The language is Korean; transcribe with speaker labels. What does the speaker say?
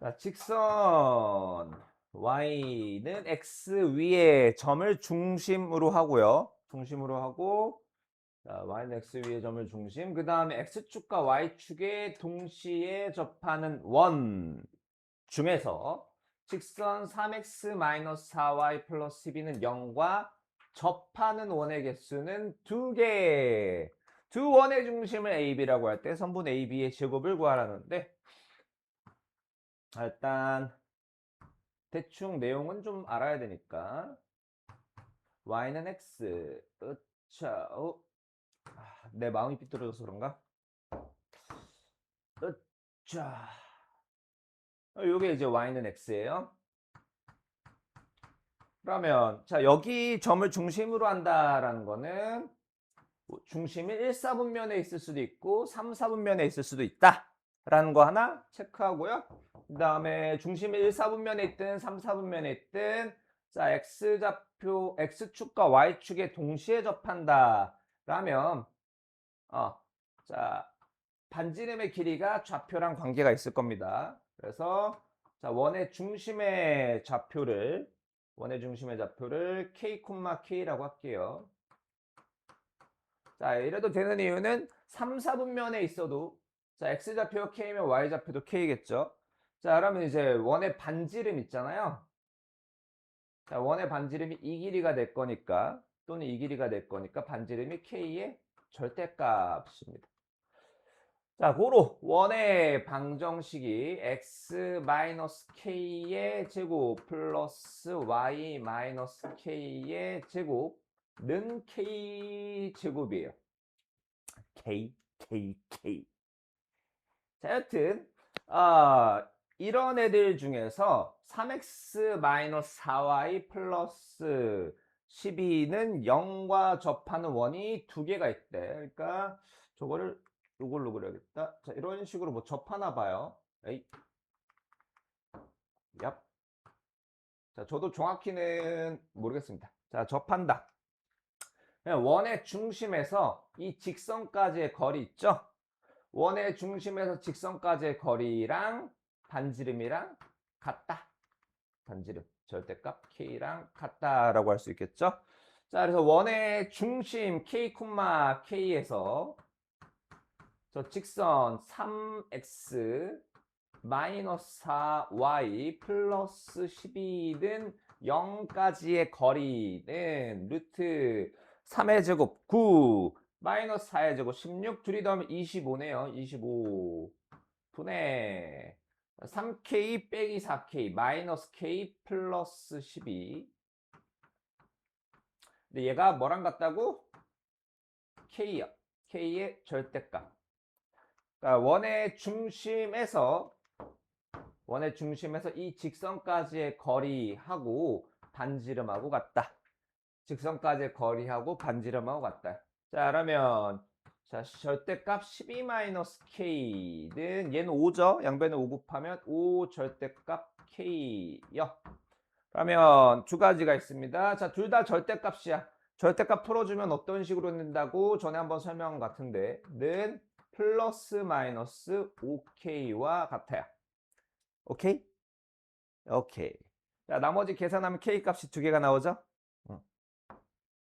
Speaker 1: 자, 직선 y는 x 위에 점을 중심으로 하고요. 중심으로 하고 자, y는 x 위에 점을 중심. 그 다음에 x축과 y축에 동시에 접하는 원 중에서 직선 3x-4y 플러스 12는 0과 접하는 원의 개수는 두 개. 두 원의 중심을 AB라고 할 때 선분 AB의 제곱을 구하라는데 아, 일단 대충 내용은 좀 알아야 되니까 y는 x 으차 어? 아, 내 마음이 삐뚤어져서 그런가? 으차 어, 요게 이제 y는 x예요 그러면 자 여기 점을 중심으로 한다라는 거는 뭐 중심이 1, 4분면에 있을 수도 있고 3, 4분면에 있을 수도 있다 라는 거 하나 체크하고요 그 다음에 중심이 1, 4분면에 있든 3, 4분면에 있든 자 x좌표 x축과 y축에 동시에 접한다. 라면 어, 자 반지름의 길이가 좌표랑 관계가 있을 겁니다. 그래서 자 원의 중심의 좌표를 원의 중심의 좌표를 k, k라고 할게요. 자 이래도 되는 이유는 3, 4분면에 있어도 자 x좌표가 k면 y좌표도 k겠죠 자, 그러면 이제 원의 반지름 있잖아요. 자, 원의 반지름이 이 길이가 될 거니까 또는 이 길이가 될 거니까 반지름이 k의 절대값입니다. 자, 고로 원의 방정식이 x-k의 제곱 플러스 y-k의 제곱는 k 제곱이에요. k, k, k. 자, 여튼 아, 이런 애들 중에서 3x-4y 플러스 12는 0과 접하는 원이 두 개가 있대. 그러니까 저거를 이걸로 그려야겠다. 자, 이런 식으로 뭐 접하나 봐요. 에이. 얍. 자, 저도 정확히는 모르겠습니다. 자, 접한다. 원의 중심에서 이 직선까지의 거리 있죠? 원의 중심에서 직선까지의 거리랑 반지름이랑 같다. 반지름 절대값 k랑 같다라고 할 수 있겠죠? 자, 그래서 원의 중심 k, k에서 저 직선 3x 마이너스 4y 플러스 12는 0까지의 거리는 루트 3의 제곱 9 마이너스 4의 제곱 16 둘이 더하면 25네요. 25 분의 3k 빼기 4k 마이너스 k 플러스 12 근데 얘가 뭐랑 같다고? k요. k의 절대값. 그러니까 원의 중심에서 원의 중심에서 이 직선까지의 거리하고 반지름하고 같다. 직선까지의 거리하고 반지름하고 같다. 자, 그러면 자, 절대값 12-k는 얘는 5죠. 양변에 5 곱하면 5 절대값 k요. 그러면 두 가지가 있습니다. 자, 둘 다 절대값이야. 절대값 풀어주면 어떤 식으로 낸다고 전에 한번 설명한 것 같은데 는 플러스 마이너스 5k와 같아요. 오케이? 오케이. 자, 나머지 계산하면 k 값이 두 개가 나오죠?